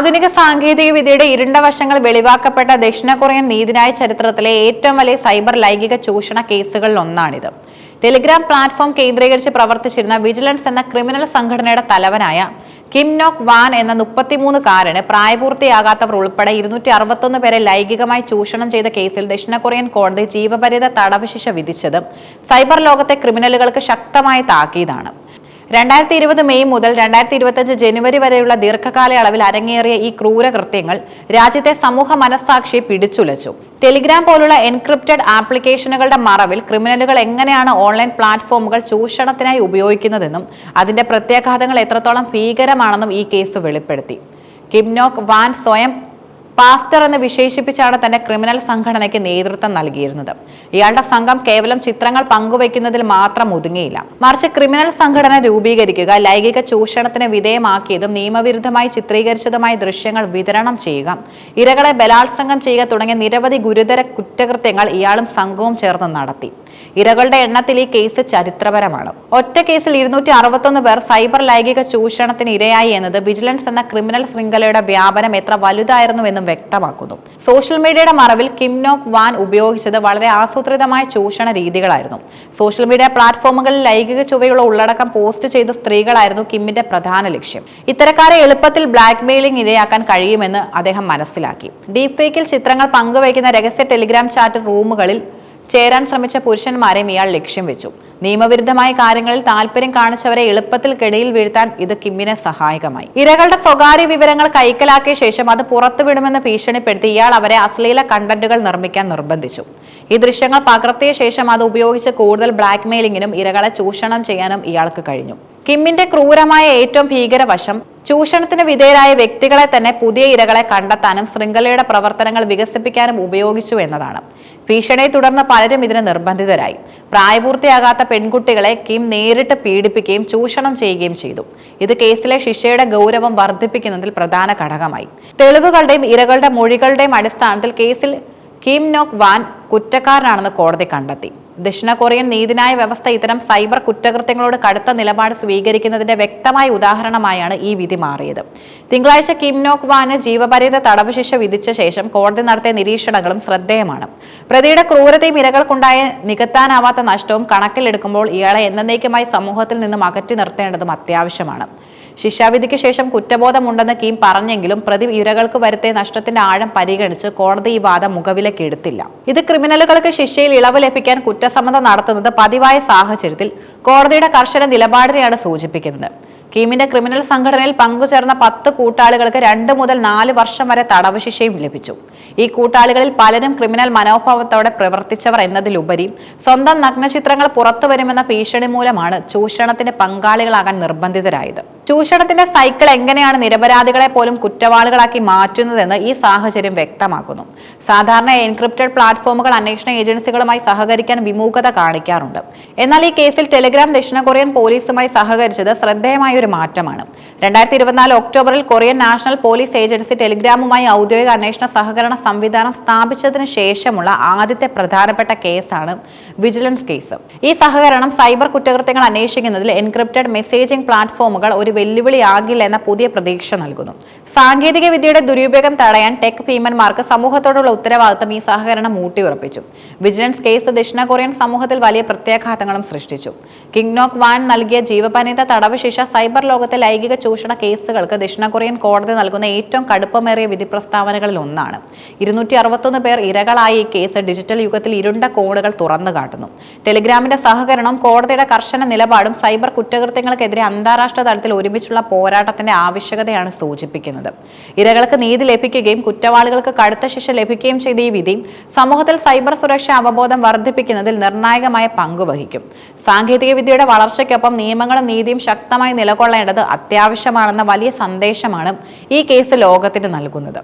ആധുനിക സാങ്കേതിക വിദ്യയുടെ ഇരുണ്ട വശങ്ങൾ വെളിവാക്കപ്പെട്ട ദക്ഷിണ കൊറിയൻ നീതിന്യായ ചരിത്രത്തിലെ ഏറ്റവും വലിയ സൈബർ ലൈംഗിക ചൂഷണ കേസുകളിൽ ഒന്നാണിത്. ടെലിഗ്രാം പ്ലാറ്റ്ഫോം കേന്ദ്രീകരിച്ച് പ്രവർത്തിച്ചിരുന്ന വിജിലൻസ് എന്ന ക്രിമിനൽ സംഘടനയുടെ തലവനായ കിം നോക് വാൻ എന്ന മുപ്പത്തിമൂന്നുകാരന് പ്രായപൂർത്തിയാകാത്തവർ ഉൾപ്പെടെ ഇരുന്നൂറ്റി അറുപത്തൊന്ന് പേരെ ലൈംഗികമായി ചൂഷണം ചെയ്ത കേസിൽ ദക്ഷിണ കൊറിയൻ കോടതി ജീവപര്യത തടവ് ശിക്ഷ വിധിച്ചത് സൈബർ ലോകത്തെ ക്രിമിനലുകൾക്ക് ശക്തമായ താക്കീതാണ്. രണ്ടായിരത്തി ഇരുപത് മെയ് മുതൽ രണ്ടായിരത്തി ഇരുപത്തഞ്ച് ജനുവരി വരെയുള്ള ദീർഘകാലയളവിൽ അരങ്ങേറിയ ഈ ക്രൂരകൃത്യങ്ങൾ രാജ്യത്തെ സമൂഹ മനസ്സാക്ഷിയെ പിടിച്ചുലച്ചു. ടെലിഗ്രാം പോലുള്ള എൻക്രിപ്റ്റഡ് ആപ്ലിക്കേഷനുകളുടെ മറവിൽ ക്രിമിനലുകൾ എങ്ങനെയാണ് ഓൺലൈൻ പ്ലാറ്റ്ഫോമുകൾ ചൂഷണത്തിനായി ഉപയോഗിക്കുന്നതെന്നും അതിന്റെ പ്രത്യാഘാതങ്ങൾ എത്രത്തോളം ഭീകരമാണെന്നും ഈ കേസ് വെളിപ്പെടുത്തി. കിംനോക് വാൻ സ്വയം പാസ്റ്റർ എന്ന് വിശേഷിപ്പിച്ചാണ് തന്റെ ക്രിമിനൽ സംഘടനയ്ക്ക് നേതൃത്വം നൽകിയിരുന്നത്. ഇയാളുടെ സംഘം കേവലം ചിത്രങ്ങൾ പങ്കുവയ്ക്കുന്നതിൽ മാത്രം ഒതുങ്ങിയില്ല. മറിച്ച് ക്രിമിനൽ സംഘടന രൂപീകരിക്കുക ലൈംഗിക ചൂഷണത്തിന് വിധേയമാക്കിയതും നിയമവിരുദ്ധമായി ചിത്രീകരിച്ചതുമായ ദൃശ്യങ്ങൾ വിതരണം ചെയ്യുക ഇരകളെ ബലാത്സംഗം ചെയ്യുക തുടങ്ങിയ നിരവധി ഗുരുതര കുറ്റകൃത്യങ്ങൾ ഇയാളും സംഘവും ചേർന്ന് നടത്തി. ഇരകളുടെ എണ്ണത്തിൽ ഈ കേസ് ചരിത്രപരമാണ്. ഒറ്റ കേസിൽ ഇരുന്നൂറ്റി അറുപത്തൊന്ന് പേർ സൈബർ ലൈംഗിക ചൂഷണത്തിന് ഇരയായി എന്നത് വിജിലൻസ് എന്ന ക്രിമിനൽ ശൃംഖലയുടെ വ്യാപനം എത്ര വലുതായിരുന്നു വലുതായിരുന്നുവെന്നും വ്യക്തമാക്കുന്നു. സോഷ്യൽ മീഡിയയുടെ മറവിൽ കിംനോക് വാൻ ഉപയോഗിച്ചത് വളരെ ആസൂത്രിതമായ ചൂഷണ രീതികളായിരുന്നു. സോഷ്യൽ മീഡിയ പ്ലാറ്റ്ഫോമുകളിൽ ലൈംഗിക ചുവയുള്ള ഉള്ളടക്കം പോസ്റ്റ് ചെയ്ത സ്ത്രീകളായിരുന്നു കിമ്മിന്റെ പ്രധാന ലക്ഷ്യം. ഇത്തരക്കാരെ എളുപ്പത്തിൽ ബ്ലാക്ക് മെയിലിംഗ് ഇരയാക്കാൻ കഴിയുമെന്ന് അദ്ദേഹം മനസ്സിലാക്കി. ഡീപ് ഫേക്കിൽ ചിത്രങ്ങൾ പങ്കുവയ്ക്കുന്ന രഹസ്യ ടെലിഗ്രാം ചാറ്റ് റൂമുകളിൽ ചേരാൻ ശ്രമിച്ച പുരുഷന്മാരെയും ഇയാൾ ലക്ഷ്യം വെച്ചു. നിയമവിരുദ്ധമായ കാര്യങ്ങളിൽ താല്പര്യം കാണിച്ചവരെ എളുപ്പത്തിൽ കെടിയിൽ വീഴ്ത്താൻ ഇത് കിമ്മിനെ സഹായകമായി. ഇരകളുടെ സ്വകാര്യ വിവരങ്ങൾ കൈക്കലാക്കിയ ശേഷം അത് പുറത്തുവിടുമെന്ന് ഭീഷണിപ്പെടുത്തി ഇയാൾ അവരെ അശ്ലീല കണ്ടന്റുകൾ നിർമ്മിക്കാൻ നിർബന്ധിച്ചു. ഈ ദൃശ്യങ്ങൾ പകർത്തിയ ശേഷം അത് ഉപയോഗിച്ച് കൂടുതൽ ബ്ലാക്ക് മെയിലിങ്ങിനും ഇരകളെ ചൂഷണം ചെയ്യാനും ഇയാൾക്ക് കഴിഞ്ഞു. കിമ്മിന്റെ ക്രൂരമായ ഏറ്റവും ഭീകരവശം ചൂഷണത്തിന് വിധേയരായ വ്യക്തികളെ തന്നെ പുതിയ ഇരകളെ കണ്ടെത്താനും ശൃംഖലയുടെ പ്രവർത്തനങ്ങൾ വികസിപ്പിക്കാനും ഉപയോഗിച്ചു എന്നതാണ്. ഭീഷണിയെ തുടർന്ന് പലരും ഇതിന് നിർബന്ധിതരായി. പ്രായപൂർത്തിയാകാത്ത പെൺകുട്ടികളെ കിം നേരിട്ട് പീഡിപ്പിക്കുകയും ചൂഷണം ചെയ്യുകയും ചെയ്തു. ഇത് കേസിലെ ശിക്ഷയുടെ ഗൗരവം വർദ്ധിപ്പിക്കുന്നതിൽ പ്രധാന ഘടകമായി. തെളിവുകളുടെയും ഇരകളുടെ മൊഴികളുടെയും അടിസ്ഥാനത്തിൽ കേസിൽ കിം നോക് വാൻ കുറ്റക്കാരനാണെന്ന് കോടതി കണ്ടെത്തി. ദക്ഷിണ കൊറിയൻ നീതിന്യായ വ്യവസ്ഥ ഇത്തരം സൈബർ കുറ്റകൃത്യങ്ങളോട് കടുത്ത നിലപാട് സ്വീകരിക്കുന്നതിന്റെ വ്യക്തമായ ഉദാഹരണമായാണ് ഈ വിധി മാറിയത്. തിങ്കളാഴ്ച കിം നോക് വാന് ജീവപര്യന്ത തടവ് ശിക്ഷ വിധിച്ച ശേഷം കോടതി നടത്തിയ നിരീക്ഷണങ്ങളും ശ്രദ്ധേയമാണ്. പ്രതിയുടെ ക്രൂരതയും ഇരകൾക്കുണ്ടായ നികത്താനാവാത്ത നഷ്ടവും കണക്കിലെടുക്കുമ്പോൾ ഇയാളെ എന്നേക്കുമായി സമൂഹത്തിൽ നിന്നും അകറ്റി നിർത്തേണ്ടതും അത്യാവശ്യമാണ്. ശിക്ഷാവിധിക്ക് ശേഷം കുറ്റബോധമുണ്ടെന്ന് കീം പറഞ്ഞെങ്കിലും പ്രതി ഇരകൾക്ക് വരുത്തിയ നഷ്ടത്തിന്റെ ആഴം പരിഗണിച്ച് കോടതി ഈ വാദം മുഖവിലക്കെടുത്തില്ല ഇത് ക്രിമിനലുകൾക്ക് ശിക്ഷയിൽ ഇളവ് ലഭിക്കാൻ കുറ്റസമ്മതം നടത്തുന്നത് പതിവായ സാഹചര്യത്തിൽ കോടതിയുടെ കർശന നിലപാടിനെയാണ് സൂചിപ്പിക്കുന്നത്. കീമിന്റെ ക്രിമിനൽ സംഘടനയിൽ പങ്കുചേർന്ന പത്ത് കൂട്ടാളികൾക്ക് രണ്ട് മുതൽ നാല് വർഷം വരെ തടവ് ശിക്ഷയും ലഭിച്ചു. ഈ കൂട്ടാളികളിൽ പലരും ക്രിമിനൽ മനോഭാവത്തോടെ പ്രവർത്തിച്ചവർ എന്നതിലുപരി സ്വന്തം നഗ്നചിത്രങ്ങൾ പുറത്തു വരുമെന്ന ഭീഷണി മൂലമാണ് ചൂഷണത്തിന്റെ പങ്കാളികളാകാൻ നിർബന്ധിതരായത്. ചൂഷണത്തിന്റെ സൈക്കിൾ എങ്ങനെയാണ് നിരപരാധികളെ പോലും കുറ്റവാളികളാക്കി മാറ്റുന്നതെന്ന് ഈ സാഹചര്യം വ്യക്തമാക്കുന്നു. സാധാരണ എൻക്രിപ്റ്റഡ് പ്ലാറ്റ്ഫോമുകൾ അന്വേഷണ ഏജൻസികളുമായി സഹകരിക്കാൻ വിമുഖത കാണിക്കാറുണ്ട്. എന്നാൽ ഈ കേസിൽ ടെലിഗ്രാം ദക്ഷിണ കൊറിയൻ പോലീസുമായി സഹകരിച്ചത് ശ്രദ്ധേയമായ ഒരു മാറ്റമാണ്. രണ്ടായിരത്തി ഇരുപത്തിനാല് ഒക്ടോബറിൽ കൊറിയൻ നാഷണൽ പോലീസ് ഏജൻസി ടെലിഗ്രാമുമായി ഔദ്യോഗിക അന്വേഷണ സഹകരണ സംവിധാനം സ്ഥാപിച്ചതിന് ശേഷമുള്ള ആദ്യത്തെ പ്രധാനപ്പെട്ട കേസാണ് വിജിലൻസ് കേസ്. ഈ സഹകരണം സൈബർ കുറ്റകൃത്യങ്ങൾ അന്വേഷിക്കുന്നതിൽ എൻക്രിപ്റ്റഡ് മെസ്സേജിംഗ് പ്ലാറ്റ്ഫോമുകൾ ഒരു വെല്ലുവിളിയാകില്ല എന്ന പുതിയ പ്രതീക്ഷ നൽകുന്നു. സാങ്കേതിക വിദ്യയുടെ ദുരുപയോഗം തടയാൻ ടെക് ഭീമന്മാർക്ക് സമൂഹത്തോടുള്ള ഉത്തരവാദിത്തം ഈ സഹകരണം ഊട്ടിയുറപ്പിച്ചു. വിജിലൻസ് കേസ് ദക്ഷിണ കൊറിയൻ സമൂഹത്തിൽ വലിയ പ്രത്യാഘാതങ്ങളും സൃഷ്ടിച്ചു. കിങ്നോക് വാൻ നൽകിയ ജീവപര്യന്ത തടവ് ശിക്ഷ സൈബർ ലോകത്തെ ലൈംഗിക ചൂഷണ കേസുകൾക്ക് ദക്ഷിണ കൊറിയൻ കോടതി നൽകുന്ന ഏറ്റവും കടുപ്പമേറിയ വിധി പ്രസ്താവനകളിൽ ഒന്നാണ്. ഇരുന്നൂറ്റി അറുപത്തൊന്ന് പേർ ഇരകളായ ഈ കേസ് ഡിജിറ്റൽ യുഗത്തിൽ ഇരുണ്ട കോണുകൾ തുറന്നു കാട്ടുന്നു. ടെലിഗ്രാമിന്റെ സഹകരണം കോടതിയുടെ കർശന നിലപാടും സൈബർ കുറ്റകൃത്യങ്ങൾക്കെതിരെ അന്താരാഷ്ട്ര തലത്തിൽ ഒരുമിച്ചുള്ള പോരാട്ടത്തിന്റെ ആവശ്യകതയാണ് സൂചിപ്പിക്കുന്നത്. ഇരകൾക്ക് നീതി ലഭിക്കുകയും കുറ്റവാളികൾക്ക് കടുത്ത ശിക്ഷ ലഭിക്കുകയും ചെയ്ത ഈ വിധി സമൂഹത്തിൽ സൈബർ സുരക്ഷ അവബോധം വർദ്ധിപ്പിക്കുന്നതിൽ നിർണായകമായ പങ്കുവഹിക്കും സാങ്കേതിക വിദ്യയുടെ വളർച്ചയ്ക്കൊപ്പം നിയമങ്ങളും നീതിയും ശക്തമായി നിലകൊള്ളേണ്ടത് അത്യാവശ്യമാണെന്ന വലിയ സന്ദേശമാണ് ഈ കേസ് ലോകത്തിന് നൽകുന്നത്.